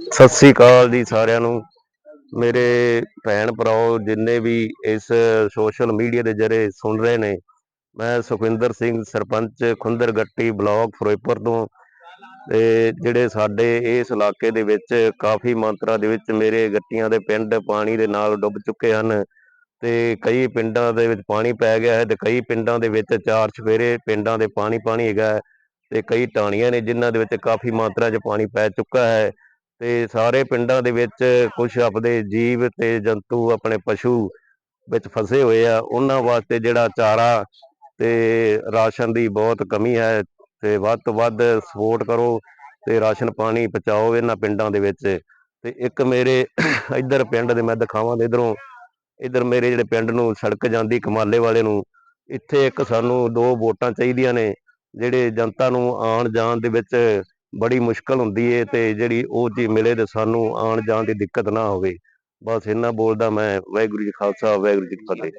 ਸਤਿ ਸ੍ਰੀ ਅਕਾਲ ਜੀ ਸਾਰਿਆਂ ਨੂੰ। ਮੇਰੇ ਭੈਣ ਭਰਾਓ, ਜਿੰਨੇ ਵੀ ਇਸ ਸੋਸ਼ਲ ਮੀਡੀਆ ਦੇ ਜਰੇ ਸੁਣ ਰਹੇ ਨੇ, ਮੈਂ ਸੁਖਵਿੰਦਰ ਸਿੰਘ, ਸਰਪੰਚ ਖੁੰਦਰ ਗੱਟੀ ਬਲਾਕ ਫਿਰੋਜ਼ਪੁਰ ਤੋਂ। ਤੇ ਜਿਹੜੇ ਸਾਡੇ ਇਸ ਇਲਾਕੇ ਦੇ ਵਿੱਚ ਕਾਫੀ ਮਾਤਰਾ ਦੇ ਵਿੱਚ ਮੇਰੇ ਗੱਟੀਆਂ ਦੇ ਪਿੰਡ ਪਾਣੀ ਦੇ ਨਾਲ ਡੁੱਬ ਚੁੱਕੇ ਹਨ। ਤੇ ਕਈ ਪਿੰਡਾਂ ਦੇ ਵਿੱਚ ਪਾਣੀ ਪੈ ਗਿਆ ਹੈ ਤੇ ਕਈ ਪਿੰਡਾਂ ਦੇ ਵਿੱਚ ਚਾਰ ਚਫੇਰੇ, ਪਿੰਡਾਂ ਦੇ ਪਾਣੀ ਪਾਣੀ ਹੈਗਾ ਹੈ ਤੇ ਕਈ ਢਾਣੀਆਂ ਨੇ ਜਿਨ੍ਹਾਂ ਦੇ ਵਿੱਚ ਕਾਫੀ ਮਾਤਰਾ 'ਚ ਪਾਣੀ ਪੈ ਚੁੱਕਾ ਹੈ। ਤੇ ਸਾਰੇ ਪਿੰਡਾਂ ਦੇ ਵਿੱਚ ਕੁਝ ਆਪਦੇ ਜੀਵ ਤੇ ਜੰਤੂ, ਆਪਣੇ ਪਸ਼ੂ ਵਿੱਚ ਫਸੇ ਹੋਏ ਆ। ਉਹਨਾਂ ਵਾਸਤੇ ਜਿਹੜਾ ਚਾਰਾ ਤੇ ਰਾਸ਼ਨ ਦੀ ਬਹੁਤ ਕਮੀ ਹੈ ਤੇ ਵੱਧ ਤੋਂ ਵੱਧ ਸਪੋਰਟ ਕਰੋ ਤੇ ਰਾਸ਼ਨ ਪਾਣੀ ਪਹੁੰਚਾਓ ਇਹਨਾਂ ਪਿੰਡਾਂ ਦੇ ਵਿੱਚ। ਤੇ ਇੱਕ ਮੇਰੇ ਇੱਧਰ ਪਿੰਡ ਦੇ ਮੈਂ ਦਿਖਾਵਾਂ ਤੇ ਇਧਰੋਂ, ਇੱਧਰ ਮੇਰੇ ਜਿਹੜੇ ਪਿੰਡ ਨੂੰ ਸੜਕ ਜਾਂਦੀ ਕਮਾਲੇ ਵਾਲੇ ਨੂੰ, ਇੱਥੇ ਇੱਕ ਸਾਨੂੰ ਦੋ ਵੋਟਾਂ ਚਾਹੀਦੀਆਂ ਨੇ, ਜਿਹੜੇ ਜਨਤਾ ਨੂੰ ਆਉਣ ਜਾਣ ਦੇ ਵਿੱਚ ਬੜੀ ਮੁਸ਼ਕਲ ਹੁੰਦੀ ਏ ਤੇ ਜਿਹੜੀ ਉਹ ਚੀਜ਼ ਮਿਲੇ ਤੇ ਸਾਨੂੰ ਆਉਣ ਜਾਣ ਦੀ ਦਿੱਕਤ ਨਾ ਹੋਵੇ। ਬਸ ਇੰਨਾ ਬੋਲਦਾ ਮੈਂ, ਵਾਹਿਗੁਰੂ ਜੀ ਖਾਲਸਾ, ਵਾਹਿਗੁਰੂ ਜੀ ਫਤਿਹ।